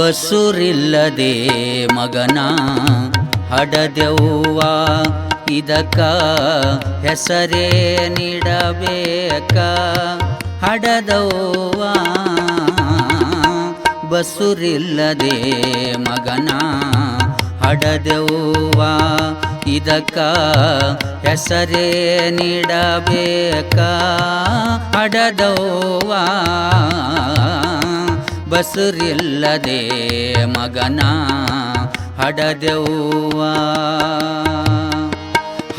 ಬಸುರಿಲ್ಲದೆ ಮಗನ ಹಡದೆವ್ವ ಇದಕ್ಕ ಹೆಸರೇ ನೀಡಬೇಕ? ಹಡದವ್ವ ಬಸುರಿಲ್ಲದೆ ಮಗನ ಹಡದೆವ್ವ ಇದಕ್ಕ ಹೆಸರೇ ನೀಡಬೇಕ? ಹಡದವ್ವ ಬಸುರಿಲ್ಲದೆ ಮಗನ ಹಡದೆವ್ವ?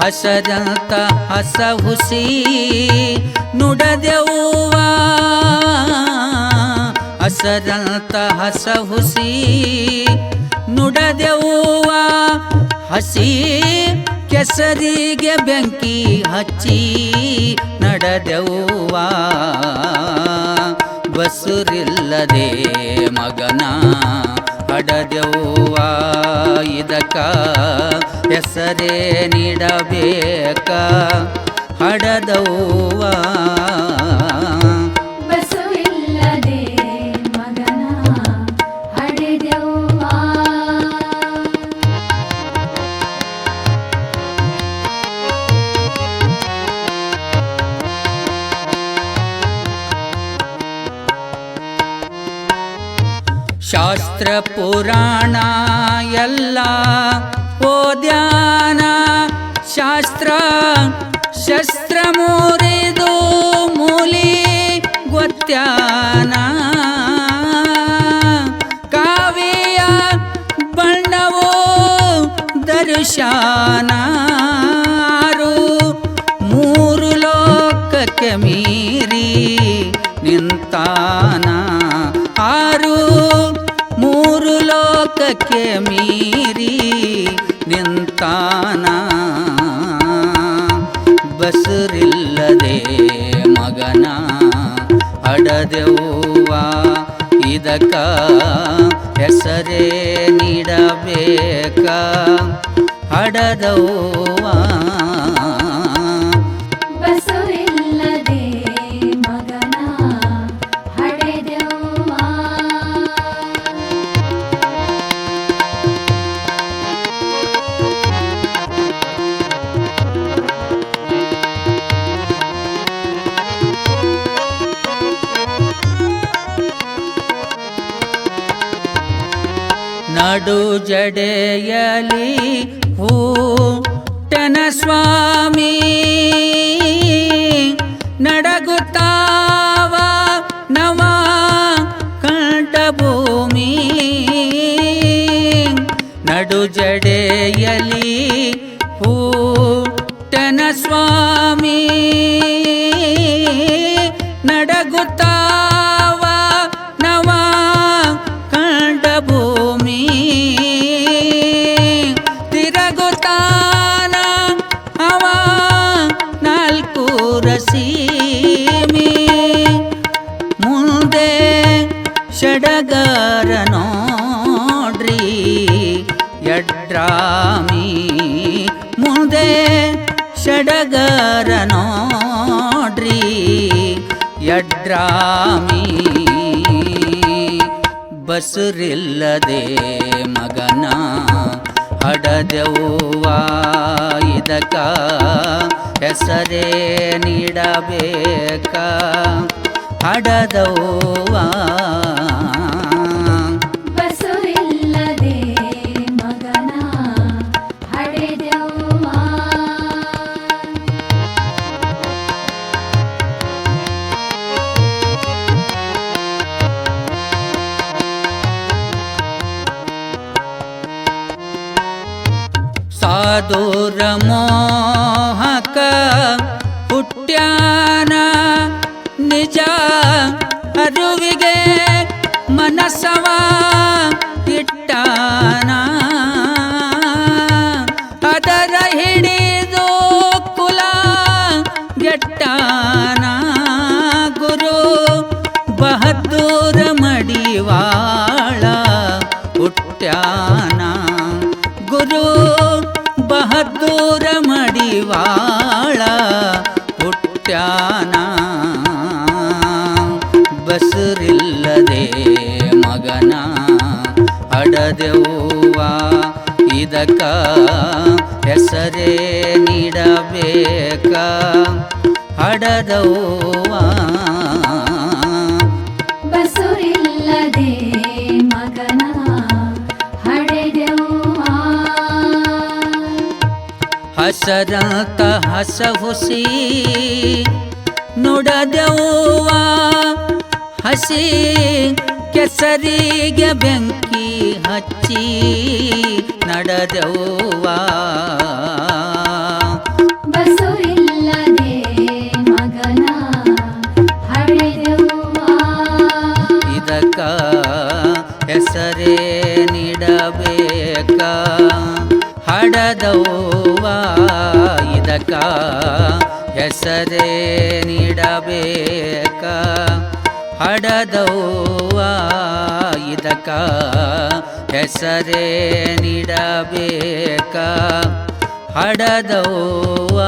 ಹಸದಂತ ಹಸ ಹುಸಿ ನುಡದೆವ ಹಸರಂತ ಹಸ ಹುಸಿ ನುಡದೆವ ಹಸಿ ಕೆಸರಿಗೆ ಬೆಂಕಿ ಹಚ್ಚಿ ನಡೆದೆವ್ವ. ಬಸುರಿಲ್ಲದೆ ಮಗನ ಹಡದೆವ್ವ. ಇದಕ್ಕ ಹೆಸರೇ ನೀಡಬೇಕ ಹಡದವ್ವ ಶಾಸ್ತ್ರ ಪುರಾಣ ಎಲ್ಲ ಓದ್ಯಾನ ಶಾಸ್ತ್ರ ಶಸ್ತ್ರ ಮೂರಿದು ಮೂಲಿ ಗೊತ್ತಾನ ಕಾವ್ಯ ಬಣ್ಣವೋ ದರ್ಶನ. ನಿಂತಾನ ಬಸರಿಲ್ಲದೆ ಮಗನ ಅಡದೆವ್ವ. ಇದಕ್ಕ ಹೆಸರೇ ನೀಡಬೇಕ. ಹಡದವ್ವ ನಡು ಜಡೆಯಲಿ ಹೂಟನ ಸ್ವಾಮಿ. ನಡಗುತ್ತಾವ ನವ ಕಂಠಭೂಮಿ. ನಡು ಜಡೆಯಲಿ ಹೂಟನ ಸ್ವಾಮಿ. ಷಡಗರ ನೋಡ್ರಿ ಯಡ್ರಾಮಿ. ಬಸುರಿಲ್ಲದೆ ಮಗನ ಹಡದೆವ್ವ ಇದಕ್ಕ ಹೆಸರೇ ನೀಡಬೇಕ? ಹಡದವ್ವ ಸಾಧುರ ಮೋಹಕ ಹುಟ್ಟ್ಯಾನ ನಿಜ ಅರುವಿಗೆ ಮನಸ್ಸವ ಬಹದ್ದೂರ ಮಡಿವಾಳ ಹುಟ್ಟ್ಯಾನ. ಬಸರಿಲ್ಲದೆ ಮಗನ ಅಡದೆವ ಇದಕ್ಕ ಹೆಸರೇ ನೀಡಬೇಕ? ಹಡದವ್ವ ಹಸರಂತ ಹಸ ಹುಸಿ ನುಡದೆವ್ವ ಹಸಿ ಕೆಸರಿಗೆ ಬೆಂಕಿ ಹಚ್ಚಿ ನಡೆದೆವ್ವ. ಇದಕ್ಕ ಹೆಸರೇ ನೀಡಬೇಕ? ಹಡದವ್ವ ಇದಕ್ಕ ಹೆಸರೇ ನೀಡಬೇಕ? ಹಡದವ್ವ ಇದಕ್ಕ ಹೆಸರೇ ನೀಡಬೇಕ? ಹಡದವ್ವ